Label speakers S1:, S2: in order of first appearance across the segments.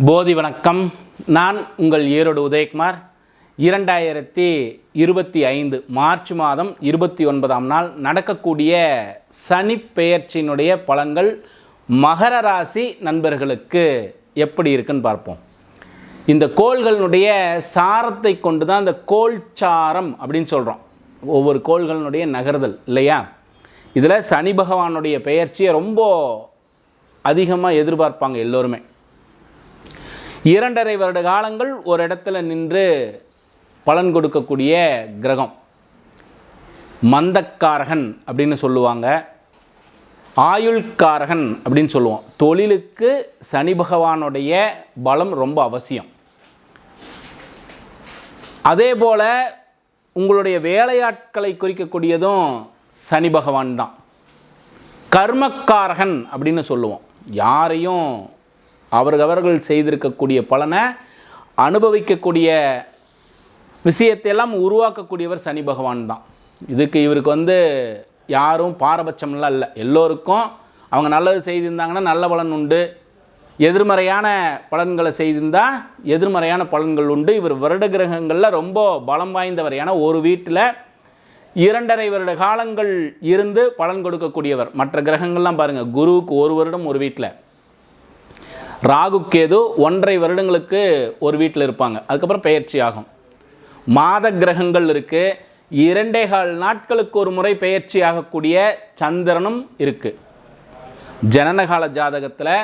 S1: போதி வணக்கம். நான் உங்கள் ஈரோடு உதயகுமார். இரண்டாயிரத்தி இருபத்தி ஐந்து மார்ச் மாதம் இருபத்தி ஒன்பதாம் நாள் நடக்கக்கூடிய சனி பெயர்ச்சியினுடைய பலன்கள் மகர ராசி நண்பர்களுக்கு எப்படி இருக்குன்னு பார்ப்போம். இந்த கோள்களினுடைய சாரத்தை கொண்டு தான் இந்த கோள் சாரம் அப்படின்னு சொல்கிறோம் ஒவ்வொரு கோள்களினுடைய நகர்தல் இல்லையா? இதில் சனி பகவானுடைய பெயர்ச்சியை ரொம்ப அதிகமாக எதிர்பார்ப்பாங்க எல்லோருமே. இரண்டரை வருட காலங்கள் ஒரு இடத்துல நின்று பலன் கொடுக்கக்கூடிய கிரகம். மந்தக்காரகன் அப்படின்னு சொல்லுவாங்க. ஆயுள்காரகன் அப்படின்னு சொல்லுவோம். தொழிலுக்கு சனி பகவானுடைய பலம் ரொம்ப அவசியம். அதே போல் உங்களுடைய வேலையாட்களை குறிக்கக்கூடியதும் சனி பகவான் தான். கர்மக்காரகன் அப்படின்னு சொல்லுவோம். யாரையும் அவர்கள் செய்திருக்கக்கூடிய பலனை அனுபவிக்கக்கூடிய விஷயத்தையெல்லாம் உருவாக்கக்கூடியவர் சனி பகவான் தான். இதுக்கு இவருக்கு வந்து யாரும் பாரபட்சம்லாம் இல்லை. எல்லோருக்கும் அவங்க நல்லது செய்திருந்தாங்கன்னா நல்ல பலன் உண்டு. எதிர்மறையான பலன்களை செய்திருந்தால் எதிர்மறையான பலன்கள் உண்டு. இவர் வருட கிரகங்களில் ரொம்ப பலம் வாய்ந்தவர். ஏன்னா ஒரு வீட்டில் இரண்டரை வருட காலங்கள் இருந்து பலன் கொடுக்கக்கூடியவர். மற்ற கிரகங்கள்லாம் பாருங்கள் குருவுக்கு ஒரு வருடம் ஒரு வீட்டில். ராகு கேது ஒன்றரை வருடங்களுக்கு ஒரு வீட்டில் இருப்பாங்க. அதுக்கப்புறம் பெயர்ச்சி ஆகும். மாத கிரகங்கள் இருக்குது இரண்டே கால் நாட்களுக்கு ஒரு முறை பெயர்ச்சி ஆகக்கூடிய சந்திரனும் இருக்குது ஜனனகால ஜாதகத்தில்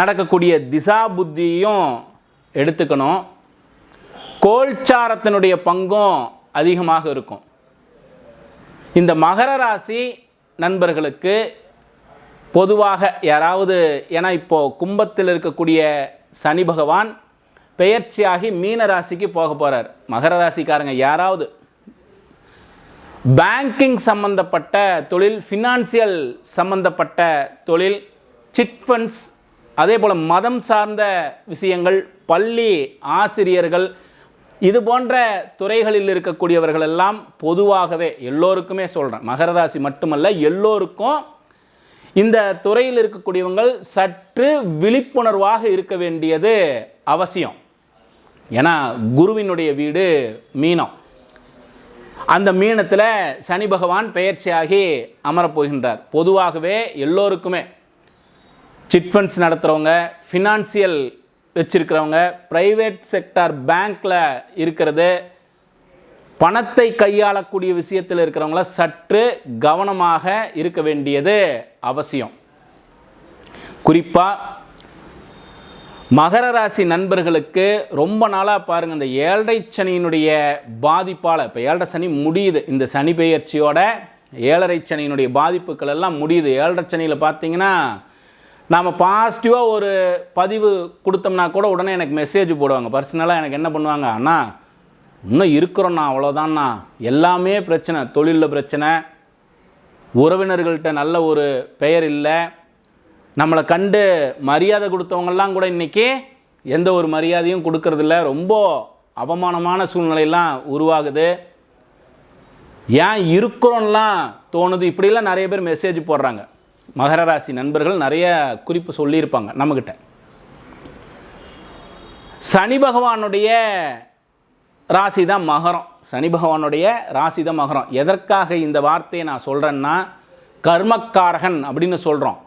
S1: நடக்கக்கூடிய திசா புத்தியும் எடுத்துக்கணும். கோல்சாரத்தினுடைய பங்கும் அதிகமாக இருக்கும். இந்த மகர ராசி நண்பர்களுக்கு பொதுவாக யாராவது ஏன்னா இப்போது கும்பத்தில் இருக்கக்கூடிய சனி பகவான் பெயர்ச்சியாகி மீன ராசிக்கு போக போகிறார் மகர ராசிக்காரங்க யாராவது? பேங்கிங் சம்பந்தப்பட்ட தொழில் ஃபினான்சியல் சம்பந்தப்பட்ட தொழில் சிட் ஃபண்ட்ஸ் அதே போல் மதம் சார்ந்த விஷயங்கள் பள்ளி ஆசிரியர்கள் இது போன்ற துறைகளில் இருக்கக்கூடியவர்கள் எல்லாம் பொதுவாகவே எல்லோருக்குமே சொல்கிறேன் மகர ராசி மட்டுமல்ல எல்லோருக்கும் இந்த துறையில் இருக்கக்கூடியவங்கள் சற்று விழிப்புணர்வாக இருக்க வேண்டியது அவசியம். ஏன்னா குருவினுடைய வீடு மீனம். அந்த மீனத்தில் சனி பகவான் பெயர்ச்சியாகி அமரப்போகின்றார் பொதுவாகவே எல்லோருக்குமே. சிட் ஃபண்ட்ஸ் நடத்துகிறவங்க ஃபினான்சியல் வச்சுருக்கிறவங்க ப்ரைவேட் செக்டார் பேங்க்கில் இருக்கிறது பணத்தை கையாளக்கூடிய விஷயத்தில் இருக்கிறவங்கள சற்று கவனமாக இருக்க வேண்டியது அவசியம். குறிப்பாக மகர ராசி நண்பர்களுக்கு ரொம்ப நாளாக பாருங்கள் இந்த ஏழரை சனியினுடைய பாதிப்பால் இப்போ ஏழரை சனி முடியுது. இந்த சனி பெயர்ச்சியோட ஏழரை சனியினுடைய பாதிப்புகள் எல்லாம் முடியுது. ஏழரை சனியில் பார்த்தீங்கன்னா நாம் பாசிட்டிவாக ஒரு பதிவு கொடுத்தோம்னா கூட உடனே எனக்கு மெசேஜ் போடுவாங்க. பர்சனலாக எனக்கு என்ன பண்ணுவாங்க அண்ணா இன்னும் இருக்கிறோண்ணா அவ்வளோதான்ண்ணா எல்லாமே பிரச்சனை தொழிலில் பிரச்சனை. உறவினர்கள்ட்ட நல்ல ஒரு பெயர் இல்லை. நம்மளை கண்டு மரியாதை கொடுத்தவங்கெல்லாம் கூட இன்றைக்கி எந்த ஒரு மரியாதையும் கொடுக்கறதில்ல. ரொம்ப அவமானமான சூழ்நிலையெல்லாம் உருவாகுது. ஏன் இருக்கிறோம்லாம் தோணுது? இப்படிலாம் நிறைய பேர் மெசேஜ் போடுறாங்க. மகர ராசி நண்பர்கள் நிறைய குறிப்பு சொல்லியிருப்பாங்க நம்மக்கிட்ட சனி பகவானுடைய ராசி தான் மகரம். சனி பகவானுடைய ராசி தான் மகரம். எதற்காக இந்த வார்த்தையை நான் சொல்கிறேன்னா கர்மக்காரகன் அப்படின்னு சொல்கிறோம்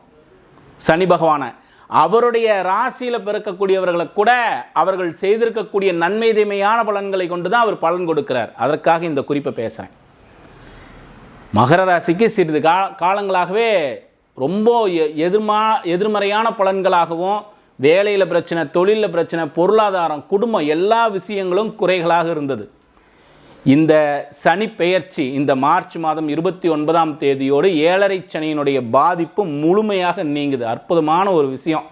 S1: சனி பகவானை. அவருடைய ராசியில் பிறக்கக்கூடியவர்களை கூட அவர்கள் செய்திருக்கக்கூடிய நன்மை தீமையான பலன்களை கொண்டு தான் அவர் பலன் கொடுக்கிறார். அதற்காக இந்த குறிப்பை பேசுகிறேன் மகர ராசிக்கு சிறிது கா காலங்களாகவே ரொம்ப எ- எதிர்மா எதிர்மறையான பலன்களாகவும் வேலையில் பிரச்சனை தொழிலில் பிரச்சனை பொருளாதாரம் குடும்பம் எல்லா விஷயங்களும் குறைகளாக இருந்தது. இந்த சனி பெயர்ச்சி இந்த மார்ச் மாதம் இருபத்தி ஒன்பதாம் தேதியோடு ஏழரை சனியினுடைய பாதிப்பு முழுமையாக நீங்குது. அற்புதமான ஒரு விஷயம்.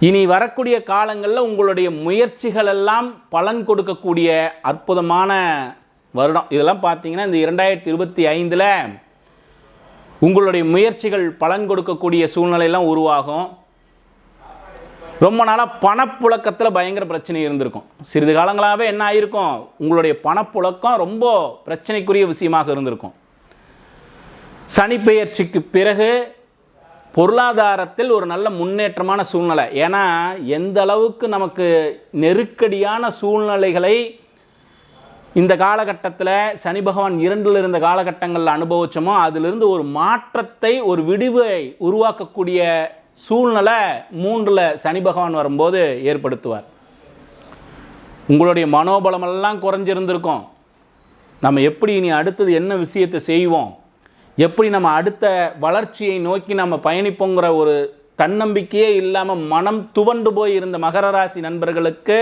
S1: இனி வரக்கூடிய காலங்களில் உங்களுடைய முயற்சிகள் எல்லாம் பலன் கொடுக்கக்கூடிய அற்புதமான வருடம். இதெல்லாம் பார்த்தீங்கன்னா இந்த இரண்டாயிரத்தி இருபத்தி ஐந்தில் உங்களுடைய முயற்சிகள் பலன் கொடுக்கக்கூடிய சூழ்நிலையெல்லாம் உருவாகும். ரொம்ப நாளாக பணப்புழக்கத்தில் பயங்கர பிரச்சனை இருந்திருக்கும். சிறிது காலங்களாகவே என்ன ஆயிருக்கும்? உங்களுடைய பணப்புழக்கம் ரொம்ப பிரச்சனைக்குரிய விஷயமாக இருந்திருக்கும். சனிப்பெயர்ச்சிக்கு பிறகு பொருளாதாரத்தில் ஒரு நல்ல முன்னேற்றமான சூழ்நிலை. ஏன்னா எந்த அளவுக்கு நமக்கு நெருக்கடியான சூழ்நிலைகளை இந்த காலகட்டத்தில் சனி பகவான் இரண்டில் இருந்த காலகட்டங்களில் அனுபவிச்சோமோ அதிலிருந்து ஒரு மாற்றத்தை ஒரு விடிவை உருவாக்கக்கூடிய சூழ்நிலை மூன்றில் சனி பகவான் வரும்போது ஏற்படுத்துவார். உங்களுடைய மனோபலமெல்லாம் குறைஞ்சிருந்திருக்கும். நம்ம எப்படி இனி அடுத்தது என்ன விஷயத்தை செய்வோம்? எப்படி நம்ம அடுத்த வளர்ச்சியை நோக்கி நம்ம பயணிப்போங்கிற ஒரு தன்னம்பிக்கையே இல்லாமல் மனம் துவண்டு போய் இருந்த மகர ராசி நண்பர்களுக்கு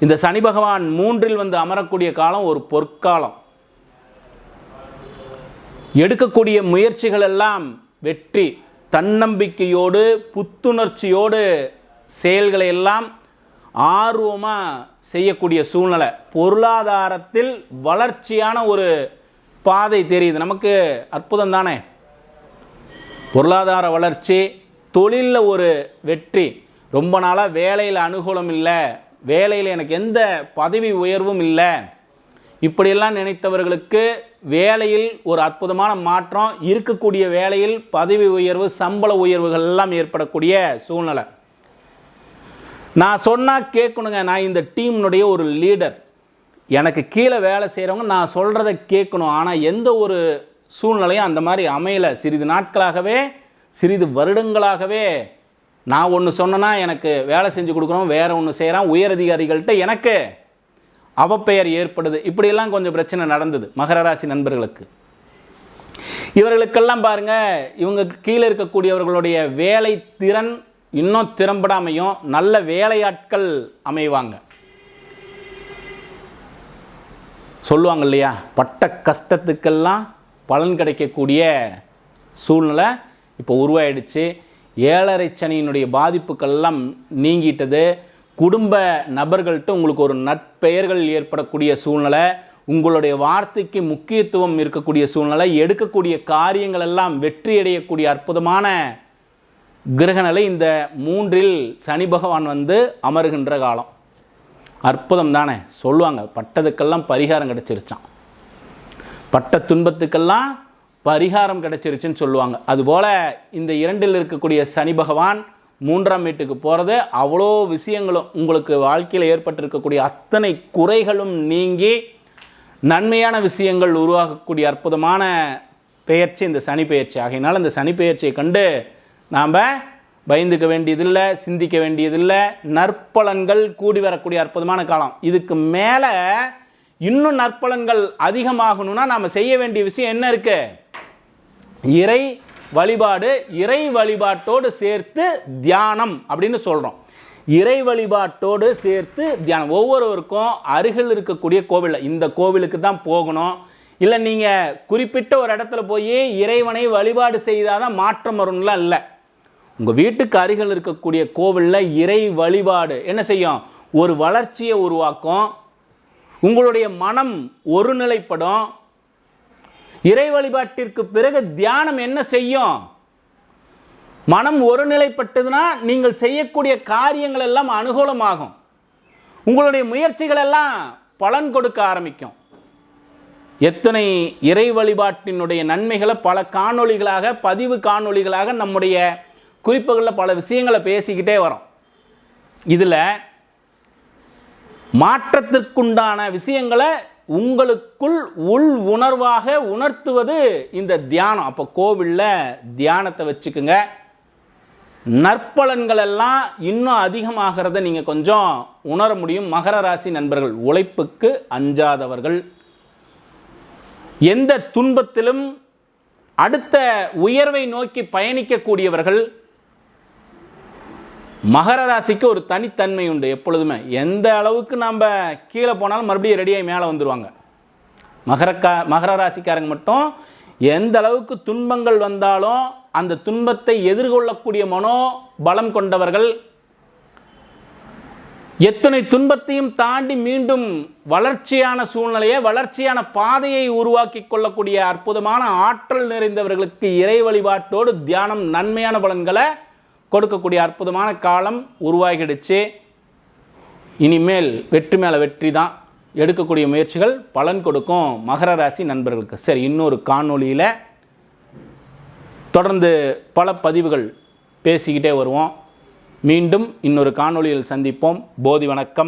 S1: இந்த சனி பகவான் மூன்றில் வந்து அமரக்கூடிய காலம் ஒரு பொற்காலம். எடுக்கக்கூடிய முயற்சிகள் எல்லாம் வெற்றி தன்னம்பிக்கையோடு புத்துணர்ச்சியோடு செயல்களை எல்லாம் ஆர்வமாக செய்யக்கூடிய சூழ்நிலை. பொருளாதாரத்தில் வளர்ச்சியான ஒரு பாதை தெரியுது. நமக்கு அற்புதம் தானே? பொருளாதார வளர்ச்சி தொழிலில் ஒரு வெற்றி. ரொம்ப நாளாக வேலையில் அனுகூலம் இல்லை. வேலையில் எனக்கு எந்த பதவி உயர்வும் இல்லை. இப்படியெல்லாம் நினைத்தவர்களுக்கு வேலையில் ஒரு அற்புதமான மாற்றம் இருக்கக்கூடிய வேலையில் பதவி உயர்வு சம்பள உயர்வுகள் எல்லாம் ஏற்படக்கூடிய சூழ்நிலை. நான் சொன்னால் கேட்கணுங்க. நான் இந்த டீம்னுடைய ஒரு லீடர் எனக்கு கீழே வேலை செய்கிறவங்க நான் சொல்கிறத கேட்கணும். ஆனால் எந்த ஒரு சூழ்நிலையும் அந்த மாதிரி அமையலை. சிறிது நாட்களாகவே சிறிது வருடங்களாகவே நான் ஒன்று சொன்னேன்னா எனக்கு வேலை செஞ்சு கொடுக்குறோம் வேறு ஒன்று செய்கிறான் உயரதிகாரிகள்கிட்ட எனக்கு அவப்பெயர் ஏற்படுது. இப்படியெல்லாம் கொஞ்சம் பிரச்சனை நடந்தது மகர ராசி நண்பர்களுக்கு. இவர்களுக்கெல்லாம் பாருங்க இவங்க கீழே இருக்கக்கூடியவர்களுடைய வேலை திறன் இன்னும் திறம்படாமையும் நல்ல வேலையாட்கள் அமைவாங்க. சொல்லுவாங்க இல்லையா பட்ட கஷ்டத்துக்கெல்லாம் பலன் கிடைக்கக்கூடிய சூழ்நிலை இப்போ உருவாயிடுச்சு. ஏழரை சனியினுடைய பாதிப்புக்கெல்லாம் நீங்கிட்டது. குடும்ப நபர்கள்ட்ட உங்களுக்கு ஒரு நட்பெயர்கள் ஏற்படக்கூடிய சூழ்நிலை உங்களுடைய வார்த்தைக்கு முக்கியத்துவம் இருக்கக்கூடிய சூழ்நிலை எடுக்கக்கூடிய காரியங்கள் எல்லாம் வெற்றி அடையக்கூடிய அற்புதமான கிரகநிலை இந்த மூன்றில் சனி பகவான் வந்து அமருகின்ற காலம். அற்புதம் தானே. சொல்லுவாங்க பட்டதுக்கெல்லாம் பரிகாரம் கிடச்சிருச்சான் பட்ட துன்பத்துக்கெல்லாம் பரிகாரம் கிடைச்சிருச்சுன்னு சொல்லுவாங்க. அதுபோல் இந்த இரண்டில் இருக்கக்கூடிய சனி பகவான் மூன்றாம் வீட்டுக்கு போகிறது அவ்வளோ விஷயங்களும் உங்களுக்கு வாழ்க்கையில் ஏற்பட்டிருக்கக்கூடிய அத்தனை குறைகளும் நீங்கி நன்மையான விஷயங்கள் உருவாகக்கூடிய அற்புதமான பெயர்ச்சி இந்த சனி பெயர்ச்சி. ஆகையினால் இந்த சனி பெயர்ச்சியை கண்டு நாம் பயந்துக்க வேண்டியதில்லை சிந்திக்க வேண்டியதில்லை. நற்பலன்கள் கூடி வரக்கூடிய அற்புதமான காலம். இதுக்கு மேலே இன்னும் நற்பலன்கள் அதிகமாகணும்னா நாம் செய்ய வேண்டிய விஷயம் என்ன இருக்குது இறை வழிபாடு இறை வழிபாட்டோடு சேர்த்து தியானம் அப்படின்னு சொல்கிறோம் இறை வழிபாட்டோடு சேர்த்து தியானம். ஒவ்வொருவருக்கும் அருகில் இருக்கக்கூடிய கோவிலில் இந்த கோவிலுக்கு தான் போகணும். இல்லை நீங்கள் குறிப்பிட்ட ஒரு இடத்துல போய் இறைவனை வழிபாடு செய்தால் தான் மாற்றம் வரும்லாம் இல்லை. உங்கள் வீட்டுக்கு அருகில் இருக்கக்கூடிய கோவிலில் இறை வழிபாடு என்ன செய்யும்? ஒரு வளர்ச்சியை உருவாக்கும். உங்களுடைய மனம் ஒருநிலைப்படும். இறை வழிபாட்டிற்கு பிறகு தியானம் என்ன செய்யும்? மனம் ஒருநிலைப்பட்டதுன்னா நீங்கள் செய்யக்கூடிய காரியங்கள் எல்லாம் அனுகூலமாகும். உங்களுடைய முயற்சிகள் எல்லாம் பலன் கொடுக்க ஆரம்பிக்கும். எத்தனை இறை வழிபாட்டினுடைய நன்மைகளை பல காணொளிகளாக பதிவு காணொளிகளாக நம்முடைய குறிப்புகளில் பல விஷயங்களை பேசிக்கிட்டே வரோம். இதில் மாற்றத்திற்குண்டான விஷயங்களை உங்களுக்குள் உள் உணர்வாக உணர்த்துவது இந்த தியானம். அப்போ கோவிலில் தியானத்தை வச்சுக்குங்க. நற்பலன்கள் எல்லாம் இன்னும் அதிகமாகிறத நீங்கள் கொஞ்சம் உணர முடியும். மகர ராசி நண்பர்கள் உழைப்புக்கு அஞ்சாதவர்கள். எந்த துன்பத்திலும் அடுத்த உயர்வை நோக்கி பயணிக்கக்கூடியவர்கள். மகர ராசிக்கு ஒரு தனித்தன்மை உண்டு எப்பொழுதுமே. எந்த அளவுக்கு நம்ம கீழே போனாலும் மறுபடியும் ரெடியாகி மேலே வந்துடுவாங்க மகரக்கா மகர ராசிக்காரங்க மட்டும் எந்த அளவுக்கு துன்பங்கள் வந்தாலும் அந்த துன்பத்தை எதிர்கொள்ளக்கூடிய மனோ பலம் கொண்டவர்கள் எத்தனை துன்பத்தையும் தாண்டி மீண்டும் வளர்ச்சியான சூழ்நிலையை வளர்ச்சியான பாதையை உருவாக்கி கொள்ளக்கூடிய அற்புதமான ஆற்றல் நிறைந்தவர்களுக்கு இறை வழிபாட்டோடு தியானம் நன்மையான பலன்களை கொடுக்கக்கூடிய அற்புதமான காலம் உருவாகிடுச்சு. இனிமேல் வெற்றி மேலே வெற்றி தான். எடுக்கக்கூடிய முயற்சிகள் பலன் கொடுக்கும் மகர ராசி நண்பர்களுக்கு. சரி இன்னொரு காணொளியில் தொடர்ந்து பல பதிவுகள் பேசிக்கிட்டே வருவோம். மீண்டும் இன்னொரு காணொளியில் சந்திப்போம். போதி வணக்கம்.